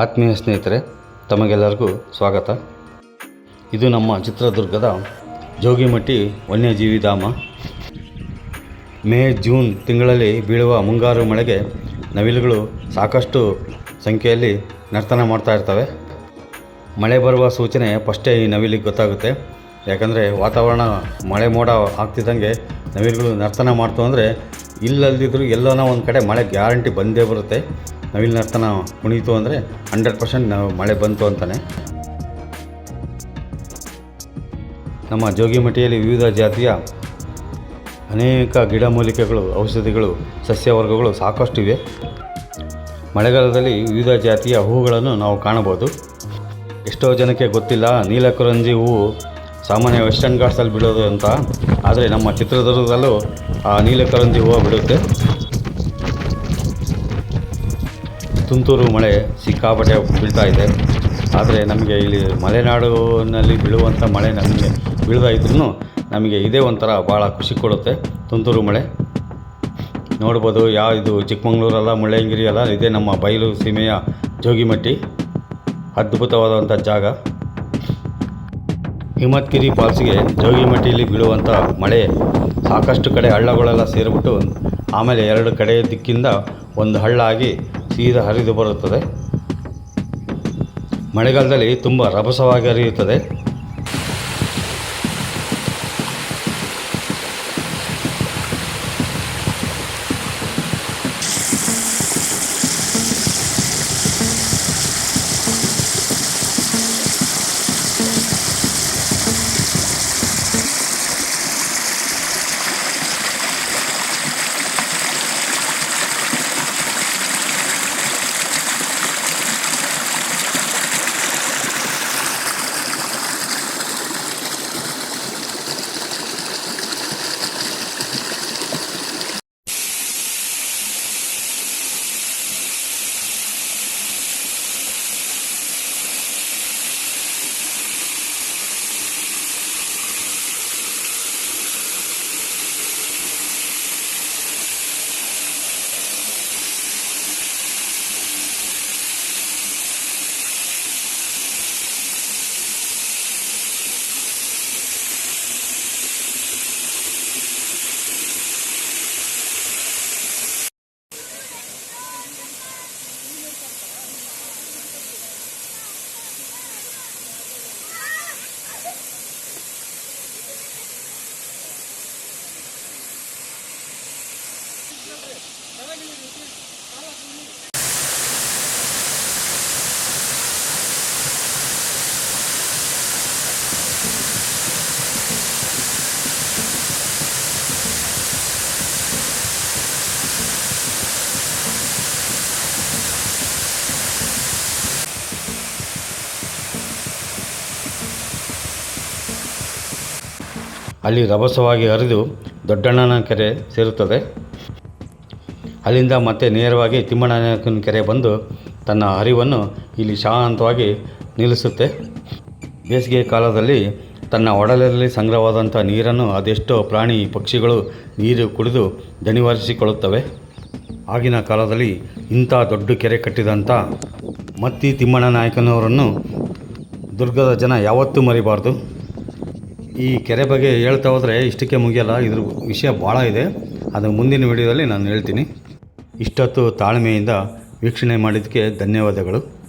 ಆತ್ಮೀಯ ಸ್ನೇಹಿತರೆ, ತಮಗೆಲ್ಲರಿಗೂ ಸ್ವಾಗತ. ಇದು ನಮ್ಮ ಚಿತ್ರದುರ್ಗದ ಜೋಗಿಮಟ್ಟಿ ವನ್ಯಜೀವಿಧಾಮ ಮೇ, ಜೂನ್ ತಿಂಗಳಲ್ಲಿ ಬೀಳುವ ಮುಂಗಾರು ಮಳೆಗೆ ನವಿಲುಗಳು ಸಾಕಷ್ಟು ಸಂಖ್ಯೆಯಲ್ಲಿ ನರ್ತನ ಮಾಡ್ತಾ ಇರ್ತವೆ. ಮಳೆ ಬರುವ ಸೂಚನೆ ಫಸ್ಟೇ ಈ ನವಿಲಿಗೆ ಗೊತ್ತಾಗುತ್ತೆ. ಯಾಕಂದರೆ ವಾತಾವರಣ ಮಳೆ ಮೋಡ ಆಗ್ತಿದ್ದಂಗೆ ನವಿಲುಗಳು ನರ್ತನ ಮಾಡ್ತು ಅಂದರೆ ಇಲ್ಲದಿದ್ದರೂ ಎಲ್ಲನ ಒಂದು ಕಡೆ ಮಳೆ ಗ್ಯಾರಂಟಿ ಬಂದೇ ಬರುತ್ತೆ. ನವಿಲು ನರ್ತನ ಕುಣಿತು ಅಂದರೆ ಹಂಡ್ರೆಡ್ ಪರ್ಸೆಂಟ್ ನಾವು ಮಳೆ ಬಂತು ಅಂತಲೇ ನಮ್ಮ ಜೋಗಿಮಠಿಯಲ್ಲಿ ವಿವಿಧ ಜಾತಿಯ ಅನೇಕ ಗಿಡಮೂಲಿಕೆಗಳು ಔಷಧಿಗಳು, ಸಸ್ಯವರ್ಗಗಳು ಸಾಕಷ್ಟು ಇವೆ. ಮಳೆಗಾಲದಲ್ಲಿ ವಿವಿಧ ಜಾತಿಯ ಹೂಗಳನ್ನು ನಾವು ಕಾಣಬಹುದು. ಎಷ್ಟೋ ಜನಕ್ಕೆ ಗೊತ್ತಿಲ್ಲ, ನೀಲಕರಂಜಿ ಹೂವು ಸಾಮಾನ್ಯ ವೆಸ್ಟರ್ನ್ ಘಾಟ್ಸಲ್ಲಿ ಬಿಡೋದು ಅಂತ. ಆದರೆ ನಮ್ಮ ಚಿತ್ರದುರ್ಗದಲ್ಲೂ ಆ ನೀಲಕರಂಜಿ ಹೂವು ಬಿಡುತ್ತೆ. ತುಂತುರು ಮಳೆ ಸಿಕ್ಕಾಪಟ್ಟೆ ಬೀಳ್ತಾ ಇದೆ. ಆದರೆ ನಮಗೆ ಇಲ್ಲಿ ಮಲೆನಾಡಿನಲ್ಲಿ ಬೀಳುವಂಥ ಮಳೆ ನಮಗೆ ಬೀಳ್ತಾ ಇದ್ರೂ ನಮಗೆ ಇದೇ ಒಂಥರ ಭಾಳ ಖುಷಿ ಕೊಡುತ್ತೆ ತುಂತುರು ಮಳೆ. ನೋಡ್ಬೋದು ಯಾವ ಇದು ಚಿಕ್ಕಮಂಗ್ಳೂರಲ್ಲ ಮುಳ್ಳಯ್ಯನಗಿರಿ ಅಲ್ಲ ಇದೇ ನಮ್ಮ ಬಯಲು ಸೀಮೆಯ ಜೋಗಿಮಟ್ಟಿ. ಅದ್ಭುತವಾದಂಥ ಜಾಗ. ಹಿಮತ್ಗಿರಿ ಫಾಲ್ಸ್ಗೆ ಜೋಗಿಮಟ್ಟಿಯಲ್ಲಿ ಬೀಳುವಂಥ ಮಳೆ ಸಾಕಷ್ಟು ಕಡೆ ಹಳ್ಳಗಳೆಲ್ಲ ಸೇರಿಬಿಟ್ಟು, ಆಮೇಲೆ ಎರಡು ಕಡೆ ದಿಕ್ಕಿಂದ ಒಂದು ಹಳ್ಳ ಆಗಿ ಸೀದಾ ಹರಿದು ಬರುತ್ತದೆ. ಮಳೆಗಾಲದಲ್ಲಿ ತುಂಬ ರಭಸವಾಗಿ ಹರಿಯುತ್ತದೆ. ಅಲ್ಲಿ ರಭಸವಾಗಿ ಹರಿದು ದೊಡ್ಡಣ್ಣನ ಕೆರೆ ಸೇರುತ್ತದೆ. ಅಲ್ಲಿಂದ ಮತ್ತೆ ನೇರವಾಗಿ ತಿಮ್ಮಣ್ಣನ ಕೆರೆ ಬಂದು ತನ್ನ ಹರಿವನ್ನು ಇಲ್ಲಿ ಶಾಂತವಾಗಿ ನಿಲ್ಲಿಸುತ್ತೆ. ಬೇಸಿಗೆ ಕಾಲದಲ್ಲಿ ತನ್ನ ಒಡಲಲ್ಲಿ ಸಂಗ್ರಹವಾದಂಥ ನೀರನ್ನು ಅದೆಷ್ಟೋ ಪ್ರಾಣಿ ಪಕ್ಷಿಗಳು ನೀರು ಕುಡಿದು ದಣಿವಾರಿಸಿಕೊಳ್ಳುತ್ತವೆ. ಆಗಿನ ಕಾಲದಲ್ಲಿ ಇಂಥ ದೊಡ್ಡ ಕೆರೆ ಕಟ್ಟಿದಂಥ ಮತ್ತಿ ತಿಮ್ಮಣ್ಣ ನಾಯಕನವರನ್ನು ದುರ್ಗದ ಜನ ಯಾವತ್ತೂ ಮರಿಬಾರ್ದು. ಈ ಕೆರೆ ಬಗ್ಗೆ ಹೇಳ್ತಾ ಹೋದರೆ ಇಷ್ಟಕ್ಕೆ ಮುಗಿಯಲ್ಲ. ಇದ್ರ ವಿಷಯ ಭಾಳ ಇದೆ. ಅದು ಮುಂದಿನ ವಿಡಿಯೋದಲ್ಲಿ ನಾನು ಹೇಳ್ತೀನಿ. ಇಷ್ಟೊತ್ತು ತಾಳ್ಮೆಯಿಂದ ವೀಕ್ಷಣೆ ಮಾಡಿದ್ದಕ್ಕೆ ಧನ್ಯವಾದಗಳು.